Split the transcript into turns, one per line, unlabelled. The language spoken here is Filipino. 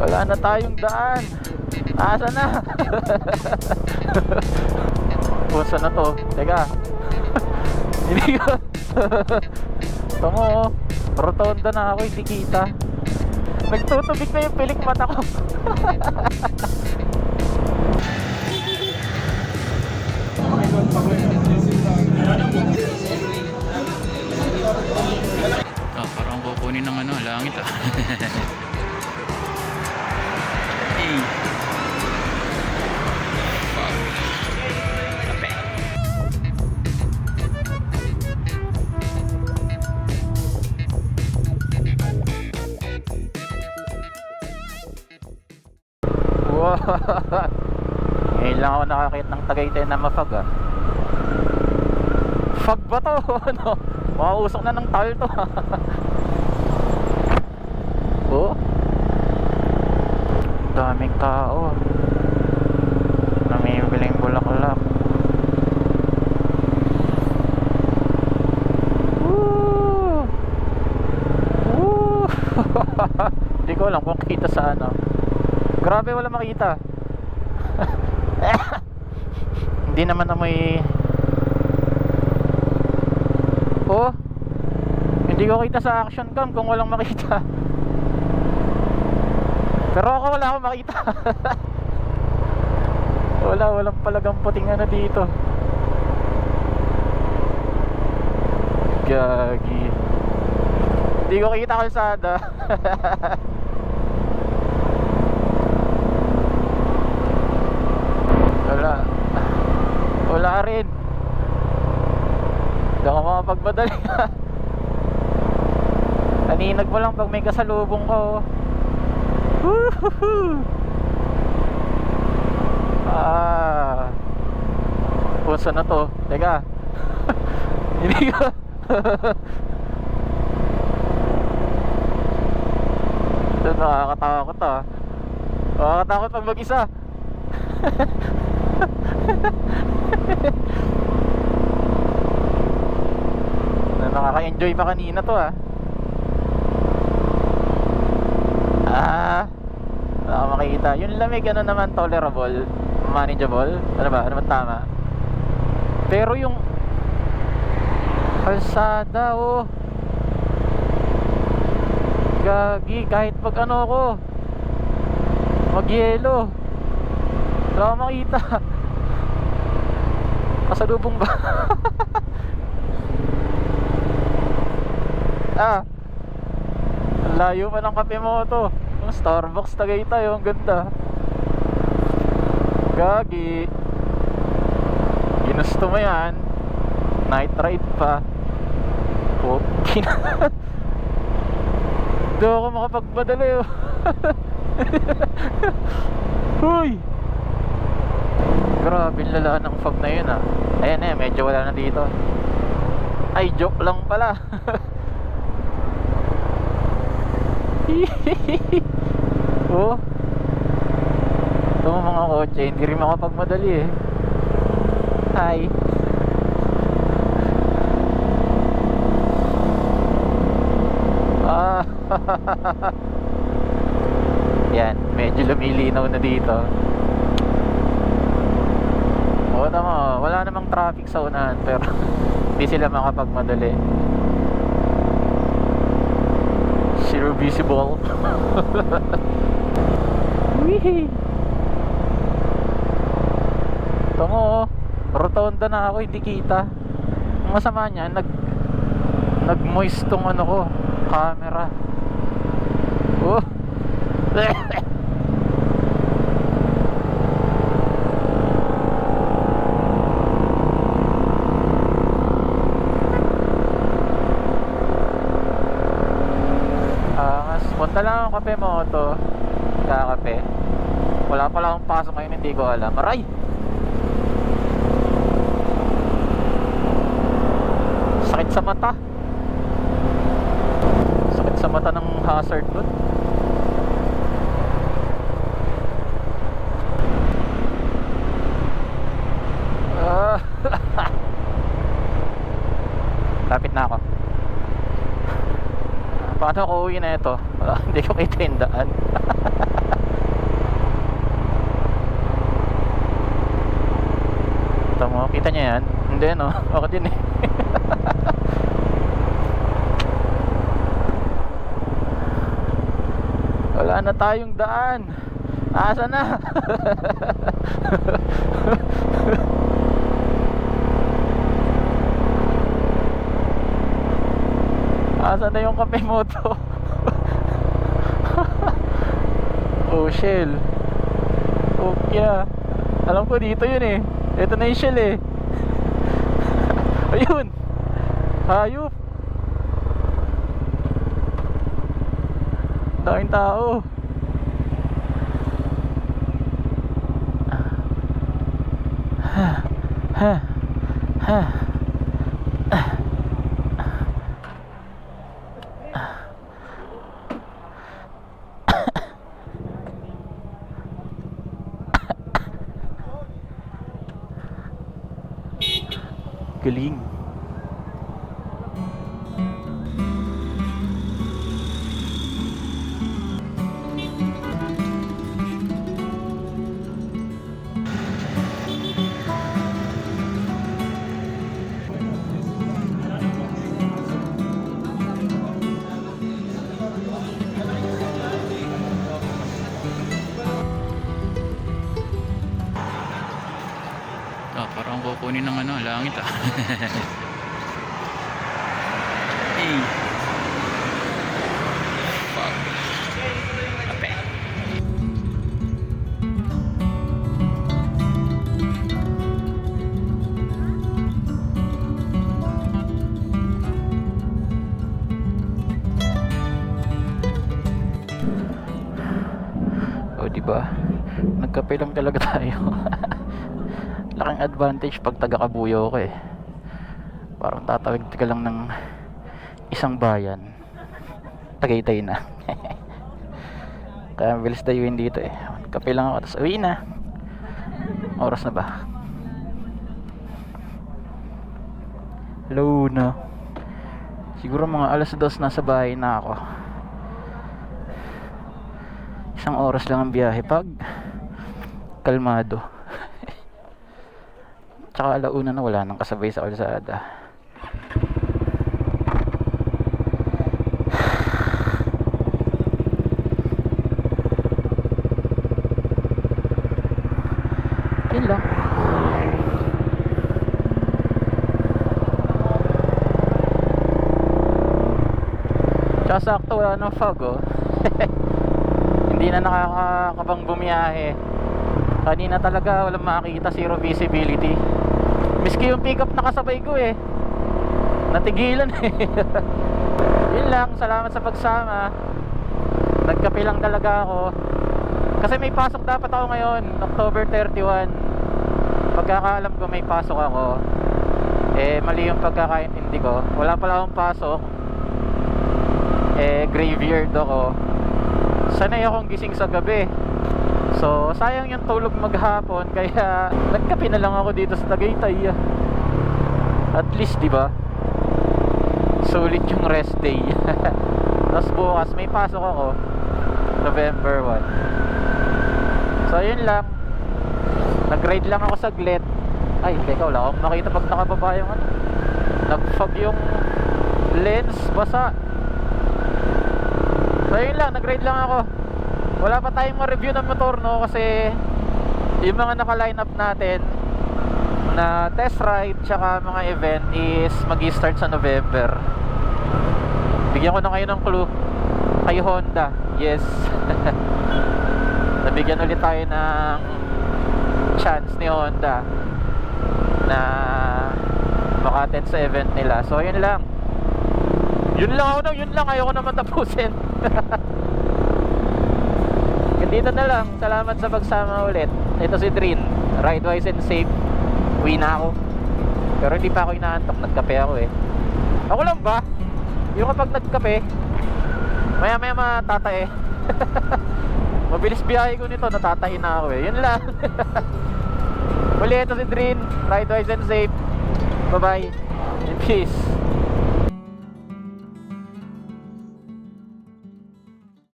Wala na tayong daan. Asa na? Pusa na to. Teka. Hindi ko. Tamo, oh. rotonda na ako, hindi kita. Nagtutubig na yung pilik mata ko. Ako nakakit ng Tagaytay na mafag ah. Fog ba to? ano? Makausok na ng tal to. oh. Daming tao. Namibiling bulaklak. Woo! Woo! Hindi ko alam kung kita sa ano. Grabe wala makita. Hindi naman amoy Oh. Hindi ko kita sa action cam kung walang makita. Pero ako wala akong makita. wala, walang palagang puting ano dito. Gagi. Hindi ko kita kalsada. wala. Wala rin. Hindi ako makapagmadali. Kaninag mo lang pag may kasalubong ko. Ah. Punsa na to. Teka. Hindi ko. Ito nakakatakot ah. Nakakatakot pag mag-isa. Na nakaka-enjoy pa kanina to ah. Ah, wala makita. Yung lamig ano naman tolerable, manageable. Ano ba? Ano ba tama? Pero yung kalsada oh. Gagi, kahit pag ano ko Magyelo Wala akong makita. Kasalubong ba? ah. Layo pa ng kape mo to. Yung Starbucks Tagaytay oh, Ang ganda. Gagi. Ginusto mo yan. Night ride pa. Okay Hindi ako makapagpadali oh Uy Grabe lala ng fog na yun ah. Ayan eh, medyo wala na dito. Ay, joke lang pala. Oh. Ito mga kotse, hindi rin makapagmadali eh. Hi. Ah. Yan, medyo lumilinaw na dito Oo tama, wala namang traffic sa unahan pero hindi sila makapagmadali. Zero visible. Ito mo oh, rotonda na ako, hindi kita. Ang masama niya, nag Nag-moist tong ano ko Camera. Oh Punta lang ang kape mo to. Kakape. Wala pala akong pasok ngayon, hindi ko alam. Aray! Sakit sa mata. Sakit sa mata ng hazard doon. Ah. Lapit na ako. Paano ako uwi na ito? Hindi ko kita yung. Ito mo, kita niya yan? Hindi no, ako din eh. Wala na tayong daan. Asa na? Asa na yung kape moto? Shell. Oh, yeah. Alam ko dito yun eh. Ito na yung shell eh. Ayun. Hayop. Daming tao. Ha. Ha. Ha. belegen. Parang kukunin ng ano, langit ah. hey. Fuck. Ape. O, di ba? Nagkape lang talaga tayo. laking advantage pag taga Kabuyo ko eh. Parang tatawid ka lang ng isang bayan. Tagaytay na. Kaya bilis dayuin dito eh. Kape lang ako tapos uwi na. Oras na ba? Low na. Siguro mga alas dos nasa bahay na ako. Isang oras lang ang biyahe pag kalmado Tsaka alauna na wala nang kasabay sa kalsada. Yun lang. Tsaka sakto wala nang fog oh. Hindi na nakakabang bumiyahe. Kanina talaga walang makikita, zero visibility. Miski yung pickup nakasabay ko eh. Natigilan eh. Yun lang, salamat sa pagsama. Nagkape lang talaga ako. Kasi may pasok dapat ako ngayon, October 31. Pagkakaalam ko may pasok ako. Eh, mali yung pagkakaintindi ko. Wala pala akong pasok. Eh, graveyard ako. Sanay akong gising sa gabi. So, sayang yung tulog maghapon kaya nagkape na lang ako dito sa Tagaytay. At least, 'di ba? Sulit yung rest day. Tapos bukas may pasok ako November 1. So, yun lang. Nag-ride lang ako saglit. Ay, teka, wala akong makita pag nakababa yung ano. Nag-fog yung lens, basa. So, yun lang. Nag-ride lang ako wala pa tayong ma-review ng motor no? Kasi yung mga naka-line up natin na test ride tsaka mga event is mag start sa November. Bigyan ko na kayo ng clue. Kay Honda. Yes. Nabigyan ulit tayo ng chance ni Honda na maka-attend sa event nila. So yun lang. Yun lang ako na yun lang. Ayoko naman tapusin dito na lang. Salamat sa pagsama ulit. Ito si Drin. Ride wise and safe. Uwi na ako. Pero hindi pa ako inaantok. Nagkape ako eh. Ako lang ba? Yung kapag nagkape, maya maya matatae. Mabilis biyahe ko nito. Natatae na ako eh. Yun lang. Uli ito si Drin. Ride wise and safe. Bye bye. And peace.